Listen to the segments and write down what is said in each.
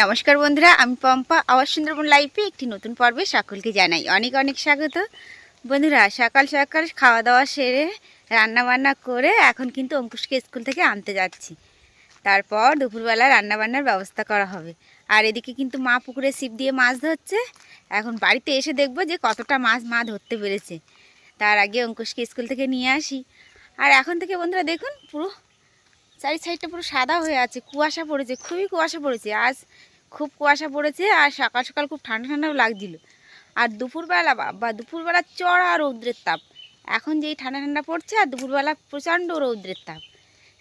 নমস্কার বন্ধুরা, আমি পম্পা। আওয়াজ সুন্দরবন লাইফে একটি নতুন পর্বে সকলকে জানাই অনেক অনেক স্বাগত। বন্ধুরা, সকাল সকাল খাওয়া দাওয়া সেরে রান্না বান্না করে এখন কিন্তু অঙ্কুশকে স্কুল থেকে আনতে যাচ্ছি। তারপর দুপুরবেলা রান্না বান্নার ব্যবস্থা করা হবে। আর এদিকে কিন্তু মা পুকুরে ছিপ দিয়ে মাছ ধরছে। এখন বাড়িতে এসে দেখব যে কতটা মাছ মা ধরতে পেরেছে। তার আগে অঙ্কুশকে স্কুল থেকে নিয়ে আসি। আর এখন থেকে বন্ধুরা দেখুন পুরো চারি সাইডটা পুরো সাদা হয়ে আছে, কুয়াশা পড়েছে, খুবই কুয়াশা পড়েছে। আজ খুব কুয়াশা পড়েছে আর সকাল সকাল খুব ঠান্ডা ঠান্ডাও লাগছিল। আর দুপুরবেলা বা দুপুরবেলা চড়া রৌদ্রের তাপ। এখন যেই ঠান্ডা ঠান্ডা পড়ছে আর দুপুরবেলা প্রচণ্ড রৌদ্রের তাপ।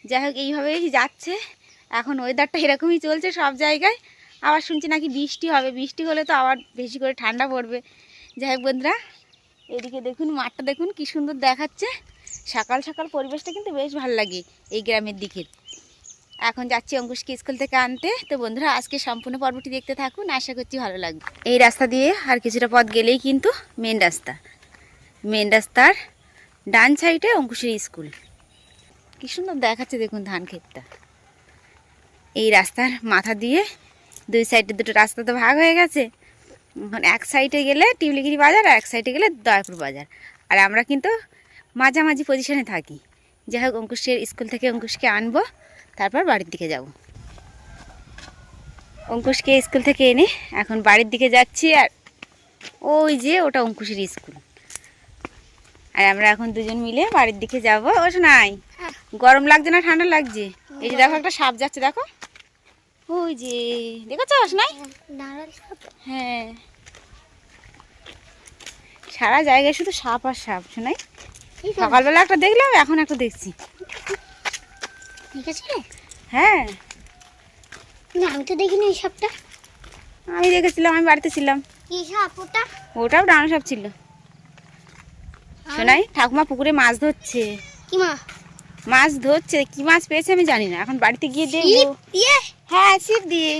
যাই হোক, এইভাবেই যাচ্ছে। এখন ওয়েদারটা এরকমই চলছে সব জায়গায়। আবার শুনছি নাকি বৃষ্টি হবে। বৃষ্টি হলে তো আবার বেশি করে ঠান্ডা পড়বে। যাই হোক বন্ধুরা, এদিকে দেখুন, মাঠটা দেখুন কি সুন্দর দেখাচ্ছে। সকাল সকাল পরিবেশটা কিন্তু বেশ ভালো লাগে এই গ্রামের দিকের। এখন যাচ্ছি অঙ্কুশকে স্কুল থেকে আনতে। তো বন্ধুরা, আজকে সম্পূর্ণ পর্বটি দেখতে থাকুন। আশা করছি ভালো লাগবে। এই রাস্তা দিয়ে আর কিছুটা পথ গেলেই কিন্তু মেন রাস্তা। মেন রাস্তার ডান সাইডে অঙ্কুশের স্কুল। কি সুন্দর দেখাচ্ছে দেখুন ধান ক্ষেতটা। এই রাস্তার মাথা দিয়ে দুই সাইডে দুটো রাস্তা তো ভাগ হয়ে গেছে। এক সাইডে গেলে টিউলিগিরি বাজার আর এক সাইডে গেলে দয়াপুর বাজার। আর আমরা কিন্তু মাঝামাঝি পজিশনে থাকি। যাই হোক অঙ্কুশের স্কুল থেকে অঙ্কুশকে আনব তারপর বাড়ির দিকে যাব। অঙ্কুশকে স্কুল থেকে এনে এখন বাড়ির দিকে যাচ্ছি আর ওই যে ওটা অঙ্কুশের স্কুল আর আমরা এখন দুজন মিলে বাড়ির দিকে যাব। ও নাই গরম লাগছে না ঠান্ডা লাগছে? এই যে দেখো একটা সাপ যাচ্ছে দেখো। ওই যে দেখেছ নাই হ্যাঁ সারা জায়গায় শুধু সাপ আর সাপ শোনাই সকালবেলা একটা দেখলাম এখন একটা দেখছি। হ্যাঁ। না আমি তো দেখিনি এই সাপটা আমি দেখেছিলাম আমি বাড়িতে ছিলাম। ওটাও ডানো সাপ ছিল। শোনাই ঠাকুমা পুকুরে মাছ ধরছে। কি মা? মাছ ধরছে কি মাছ পেয়েছে আমি জানি না। এখন বাড়িতে গিয়ে দেখব। দিয়ে? হ্যাঁ ছিপ দিয়ে।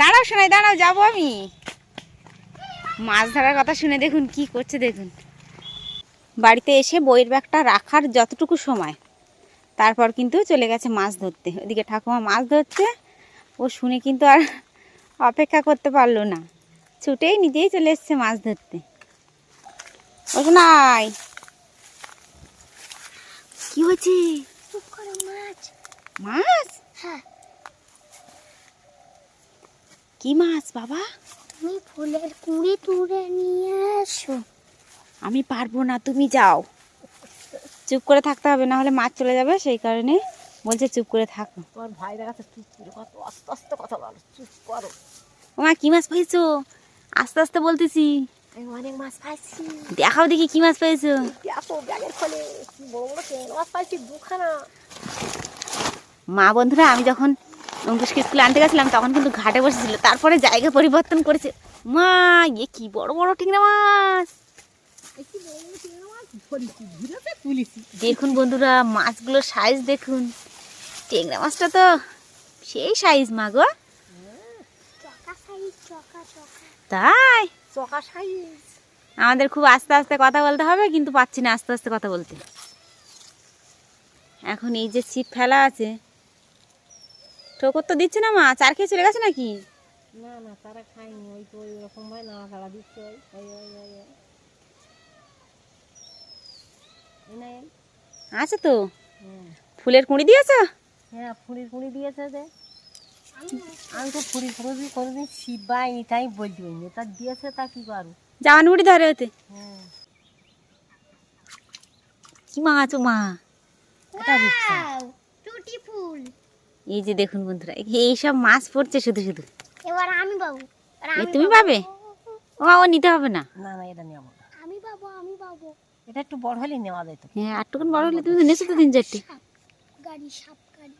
দাঁড়াও শোনাই দাঁড়াও যাব আমি। মাছ ধরার কথা শুনে দেখুন কি করছে দেখুন। বাড়িতে এসে বইয়ের ব্যাগটা রাখার যতটুকু সময় তারপর কিন্তু চলে গেছে মাছ ধরতে। ওদিকে ঠাকুমা মাছ ধরছে ও শুনে কিন্তু আর অপেক্ষা করতে পারল না। ছুটেই নিজেই চলে এসছে মাছ ধরতে। ও নাই কি হয়েছে? মাছ। মাছ? হ্যাঁ। কি মাছ বাবা? তুমি ফুলের কুড়ি তুলে নিয়ে এসো। আমি পারব না তুমি যাও। চুপ করে থাকতে হবে না হলে মাছ চলে যাবে সেই কারণে বলছে চুপ করে থাকো। তোমার ভাইরা কাছে চুপ করে কত আস্তে আস্তে কথা বলো চুপ করো। ওমা কি মাছ পেয়েছ আস্তে আস্তে বলতেছি। আমি অনেক মাছ পাইছি। দেখাও দেখি কি মাছ পেয়েছ দেখো ব্যাগের খোলে কি বড় বড় ট্যাংরা মাছ পাইছি দুখানা। মা বন্ধুরা আমি যখন অঙ্কুশকে স্কুলে আনতে গেছিলাম তখন কিন্তু ঘাটে বসেছিল তারপরে জায়গা পরিবর্তন করেছে। মা ইয়ে কি বড় বড় ঠিকনা মাছ। দেখুন বন্ধুরা মাছগুলোর সাইজ দেখুন। টেংরা মাছটা তো সেই সাইজ মা গো। চকা সাইজ চকা চকা। তাই? চকা সাইজ আমাদের খুব আস্তে আস্তে কথা বলতে হবে কিন্তু পাচ্ছি না আস্তে আস্তে কথা বলতে। এখন এই যে ছিপ ফেলা আছে ঠোকর তো দিচ্ছে না মা? চার খেয়ে চলে গেছে নাকি? না না তারা খায়নি ওই তো ওই রকম খাড়া দিচ্ছে ওই ওই ওই ওই ওই। এই না এই? আছে তো? ফুলের কুঁড়ি দিয়েছ? হ্যাঁ ফুড়ি ফুড়ি দিয়েছে যে। আমি তো ফুড়ি ফুড়ি কোনোদিন ছিপ বাইনি তাই বলতে পারিনি। তা দিয়েছে তা কি জামান ধরে হতে হ্যাঁ। কি মাছ ও মা। টুটি ফুল। এই যে দেখুন বন্ধুরা এই সব মাছ পড়ছে শুধু শুধু। এবার আমি পাবো। তুমি পাবো। ও ও নিতে হবে না। না না এটা নেব না। আমি পাবো আমি পাবো। এটা একটু বড় হলে নেওয়া যেত হ্যাঁ আটটুকুন বড় হলে তুমি তো নেছো তো তিন চারটে। গাড়ি সাপ গাড়ি।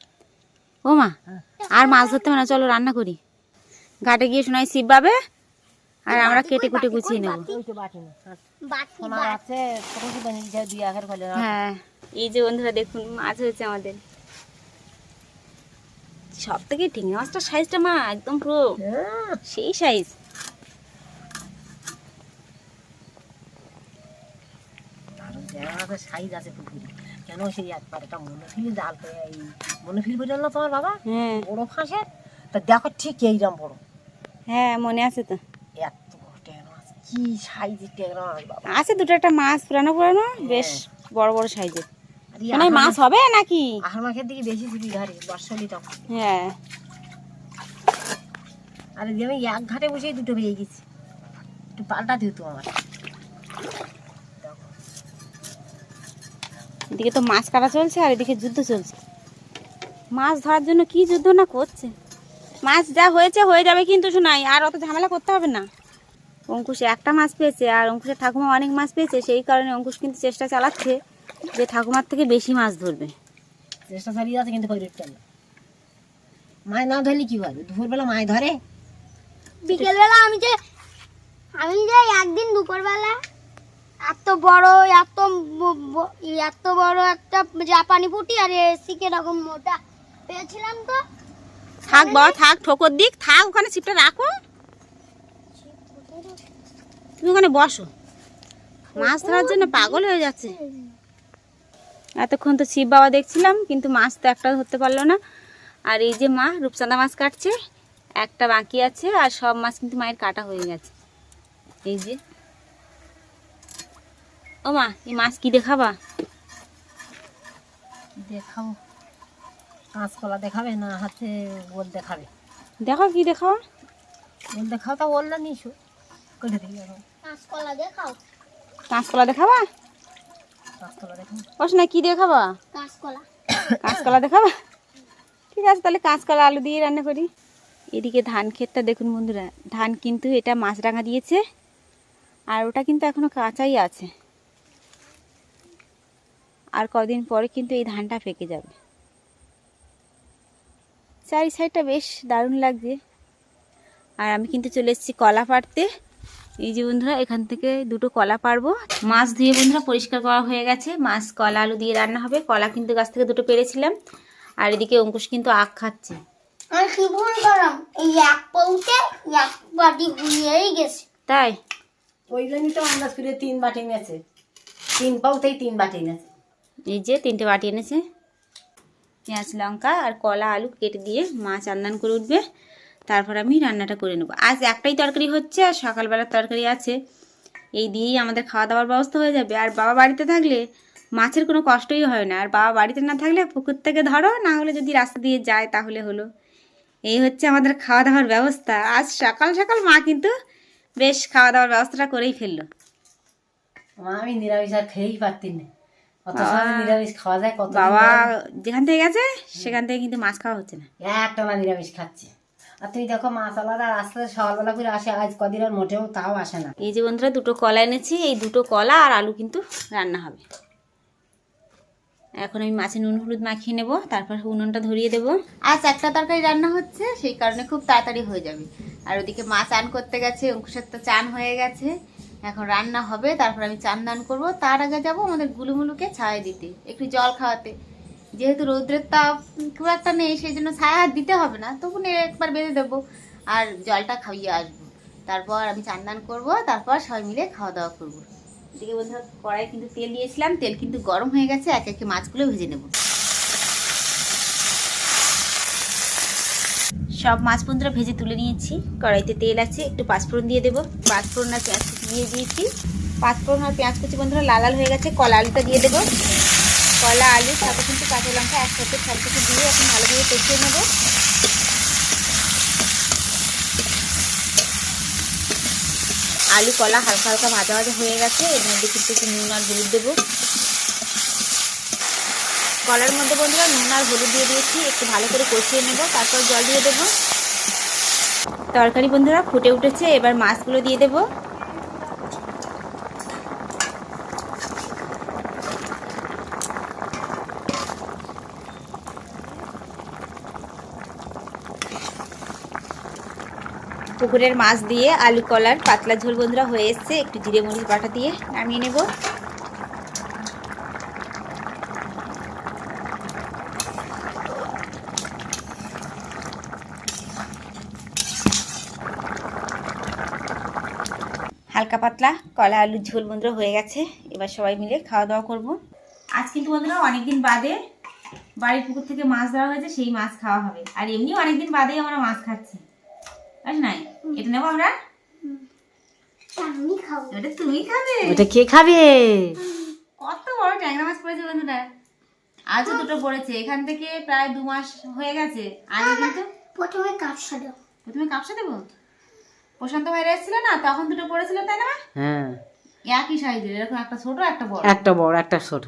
ও মা আর মাছ ধরতে হবে না চলো রান্না করি। ঘাটে গিয়ে শোনাই শিব পাবে আর আমরা কেটে কুটে গুছিয়ে নেব। ফলে হ্যাঁ। এই যে বন্ধুরা দেখুন মাছ হয়েছে আমাদের। সব থেকে ঠেঙে মাছটার সাইজটা মা একদম পুরো সেই সাইজ সাইজ আছে পুকুরে। কেন সেই একবার একটা মনোফিল জাল এই মনোফিল বোঝাল না তোমার বাবা? হ্যাঁ। বড় ফাঁসের? তা দেখো ঠিক এইরকম বড়। হ্যাঁ মনে আছে তো। এত ট্যাংরা মাছ কি সাইজের ট্যাংরা বাবা। আছে দুটো একটা মাছ পুরানো পুরানো বেশ বড় বড় সাইজের মানে মাছ হবে নাকি? আহার মাছের দিকে বেশি ছিপি ঘাড়ে বর্ষালি তখন হ্যাঁ। আর আমি এক ঘাটে বসেই দুটো পেয়ে গেছি। একটু পাল্টা দিও তো আমার এদিকে তো মাছ কাটা চলছে আর এদিকে যুদ্ধ চলছে। মাছ ধরার জন্য কি যুদ্ধ না করছে? মাছ যা হয়েছে হয়ে যাবে কিন্তু শোনাই আর অত ঝামেলা করতে হবে না। অঙ্কুশ একটা মাছ পেয়েছে আর অঙ্কুশের ঠাকুমা অনেক মাছ পেয়েছে সেই কারণে অঙ্কুশ কিন্তু চেষ্টা চালাচ্ছে যে ঠাকুমার থেকে বেশি মাছ ধরবে। চেষ্টা চালিয়ে যাচ্ছে কিন্তু রেটটা না মাছ না ধরলে কি হবে? দুপুরবেলা মাছ ধরে? বিকেলবেলা আমি যে আমি যে একদিন দুপুরবেলা এত বড় এত এত বড় একটা জাপানি পুঁটি আর এসিকে এরকম মোটা। পেয়েছিলাম তো। থাক বাবা থাক ঠোকর দিক থাক ওখানে ছিপটা রাখো। তুমি ওখানে বসো। মাছ ধরার জন্য পাগল হয়ে যাচ্ছে। এতক্ষণ তো শিব বাবা দেখছিলাম কিন্তু মাছ তো একটা ধরতে পারল না। আর এই যে মা রূপচাঁদা মাছ কাটছে একটা বাকি আছে আর সব মাছ কিন্তু মায়ের কাটা হয়ে গেছে। এই যে। ও মা এই মাছ কি দেখাবা? দেখাও। কাঁচকলা দেখাবে না হাতে ওল দেখাবে? দেখো কি দেখাও? ওল দেখাও তা ওল না নিশো কোথা থেকে কাঁচকলা দেখাও। কাঁচকলা দেখাবা? কাঁচকলা না কি দেখাবা? কাঁচকলা। কাঁচকলা দেখাবা? ঠিক আছে তাহলে কাঁচকলা আলু দিয়ে রান্না করি। এদিকে ধান ক্ষেতটা দেখুন বন্ধুরা ধান কিন্তু এটা মাছরাঙা দিয়েছে আর ওটা কিন্তু এখনও কাঁচাই আছে। আর কদিন পরে কিন্তু এই ধানটা পেকে যাবে। চারি সাইডটা বেশ দারুণ লাগছে। আর আমি কিন্তু চলে এসেছি কলা পাড়তে। এই যে বন্ধুরা এখান থেকে দুটো কলা পারব মাছ ধুয়ে বন্ধুরা পরিষ্কার করা হয়ে গেছে। মাছ কলা আলু দিয়ে রান্না হবে। কলা কিন্তু গাছ থেকে দুটো পেরেছিলাম। আর এদিকে অঙ্কুশ কিন্তু আখ খাচ্ছে। আমি কি ভুল করলাম? এই এক পৌঁছে এক বাটি গুলিয়েই গেছে। তাই? ওই জন্যই তো আন্দাজ করে তিন বাটি নিয়েছে তিন পাউতেই তিন বাটি নিয়েছে এই যে তিনটে বাটি এনেছে। পেঁয়াজ, লঙ্কা আর কলা, আলু কেটে দিয়ে মাছ আন্দান করে উঠবে। তারপর আমি রান্নাটা করে নেব। আজ একটাই তরকারি হচ্ছে আর সকালবেলার তরকারি আছে। এই দিয়েই আমাদের খাওয়া দাওয়ার ব্যবস্থা হয়ে যাবে। আর বাবা বাড়িতে থাকলে মাছের কোনো কষ্টই হয় না। আর বাবা বাড়িতে না থাকলে পুকুর থেকে ধরো, না হলে যদি রাস্তা দিয়ে যায় তাহলে হলো। এই হচ্ছে আমাদের খাওয়া দাওয়ার ব্যবস্থা। আজ সকাল সকাল মা কিন্তু বেশ খাওয়া দাওয়ার ব্যবস্থাটা করেই ফেলল। আমি নিরামিষ আর খেয়েই পারতি না নিরামিষ খাওয়া যায় কত বাবা যেখান থেকে গেছে সেখান থেকে কিন্তু মাছ খাওয়া হচ্ছে না। একটা না নিরামিষ খাচ্ছে। আর তুই দেখো মাছ আলাদা রাস্তাতে সকালবেলা করে আসে আজ কদিন আর মোটেও তাও আসে না। এই যে বন্ধুরা দুটো কলা এনেছি এই দুটো কলা আর আলু কিন্তু রান্না হবে। এখন আমি মাছে নুন হলুদ মাখিয়ে নেব তারপর উনুনটা ধরিয়ে দেব। আজ একটা তরকারি রান্না হচ্ছে সেই কারণে খুব তাড়াতাড়ি হয়ে যাবে। আর ওদিকে মা চান করতে গেছে অঙ্কুশের তো চান হয়ে গেছে। এখন রান্না হবে, তারপর আমি চান দান করব। তার আগে যাব আমাদের গুলুমুলুকে ছায়া দিতে, একটু জল খাওয়াতে। যেহেতু রৌদ্রের তাপ খুব একটা নেই, সেই জন্য ছায়া দিতে হবে না, তবু নে একবার বেঁধে দেবো আর জলটা খাইয়ে আসব। তারপর আমি চান দান করব, তারপর সবাই মিলে খাওয়া দাওয়া করব। এদিকে বন্ধুরা কড়াই কিন্তু তেল দিয়েছিলাম তেল কিন্তু গরম হয়ে গেছে, এক একে মাছগুলো ভেজে নেব। সব মাছ বন্ধুরা ভেজে তুলে নিয়েছি। কড়াইতে তেল আছে, একটু পাঁচফোড়ন দিয়ে দেবো। পাঁচফোড়ন আর পেঁয়াজ কুচি দিয়ে দিয়েছি। পাঁচফোড়ন আর পেঁয়াজ কুচি বন্ধুরা লাল লাল হয়ে গেছে, কলা আলুটা দিয়ে দেবো। কলা, আলু তারপর কিন্তু কাঁচা লঙ্কা একসাথে সব কিছু দিয়ে এখন ভালো করে কষিয়ে নেব। আলু, কলা হালকা হালকা ভাজা ভাজা হয়ে গেছে, এর মধ্যে কিন্তু একটু নুন আর হলুদ দেবো। কলার মধ্যে বন্ধুরা নুন আর হলুদ দিয়ে দিয়েছি, একটু ভালো করে কষিয়ে নেব, তারপর জল দিয়ে দেবো। তরকারি বন্ধুরা ফুটে উঠেছে, এবার মাছগুলো দিয়ে দেবো। পুকুরের মাছ দিয়ে আলু কলার পাতলা ঝোল বন্ধুরা হয়ে এসছে, একটু জিরে মরিচ বাটা দিয়ে নামিয়ে নেব হালকা পাতলা কলা আলুর ঝোল বন্ধুরা হয়ে গেছে। এবার সবাই মিলে খাওয়া দাওয়া করব। আজ কিন্তু বন্ধুরা অনেকদিন বাদে বাড়ির পুকুর থেকে মাছ ধরা হয়েছে সেই মাছ খাওয়া হবে। আর এমনি অনেকদিন বাদেই আমরা মাছ খাচ্ছি। বুঝ নাই এটা নেব আমরা? আমি খাব। এটা তুমি খাবে? ওটা কে খাবে? কত বড় ট্যাংরা মাছ পড়েছে বন্ধুরা। আজও দুটো পড়েছে। এখান থেকে প্রায় দু মাস হয়ে গেছে। আগে কিন্তু প্রথমে কাপসা প্রথমে কাপসা দেবো? প্রশান্ত ভাইরা এসেছিল না তখন দুটো পড়েছিল তাই না হ্যাঁ। একই সাইজের এরকম একটা ছোট একটা বড়। একটা বড় একটা ছোট।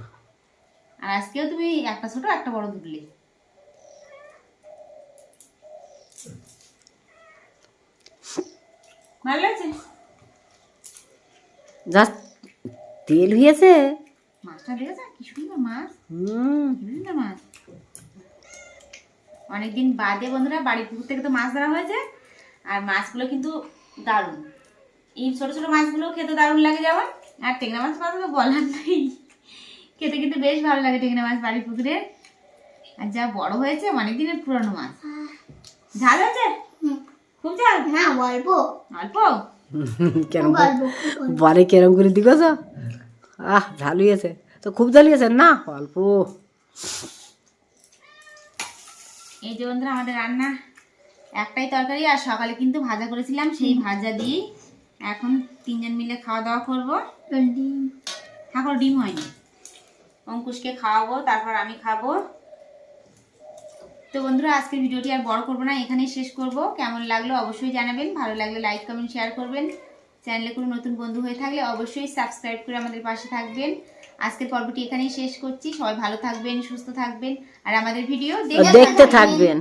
আর আজকেও তুমি একটা ছোট একটা বড় দুটলে ভালো লাগছে যা তেল হয়েছে। মাছটা দেখেছ কি সুন্দর মাছ। হুম। সুন্দর মাছ। অনেকদিন বাদে বন্ধুরা বাড়ির পুকুর থেকে তো মাছ ধরা হয়েছে আর মাছগুলো কিন্তু দারুণ। এই ছোট ছোট মাছগুলো খেতে দারুণ লাগে যেমন আর টেংরা মাছ কথা তো বলার নেই। খেতে কিন্তু বেশ ভালো লাগে টেংরা মাছ বাড়ির পুকুরে। আর যা বড় হয়েছে অনেক দিনের পুরনো মাছ। ঝাল হয়েছে? খুব ঝাল? না অল্প। অল্প? কেরম বলে কেরম করে দিগছ আহ ঝাল হয়েছে। তো খুব ঝাল হয়েছে? না অল্প। এই যে বন্ধুরা আমাদের রান্না একটাই তরকারি আর সকালে কিন্তু ভাজা করেছিলাম সেই ভাজা দিয়ে এখন তিনজন মিলে খাওয়া দাওয়া করব ডিম। ঠাকুর ডিম হয়নি। অঙ্কুশকে খাওয়াবো তারপর আমি খাব। তো বন্ধুরা আজকের ভিডিওটি আর বড় করব না এখানেই শেষ করব। কেমন লাগল অবশ্যই জানাবেন ভালো লাগলে লাইক কমেন্ট শেয়ার করবেন। চ্যানেলে কোনো নতুন বন্ধু হয়ে থাকলে অবশ্যই সাবস্ক্রাইব করে আমাদের পাশে থাকবেন। আজকের পর্বটি এখানেই শেষ করছি। সবাই ভালো থাকবেন সুস্থ থাকবেন আর আমাদের ভিডিও দেখতে থাকবেন।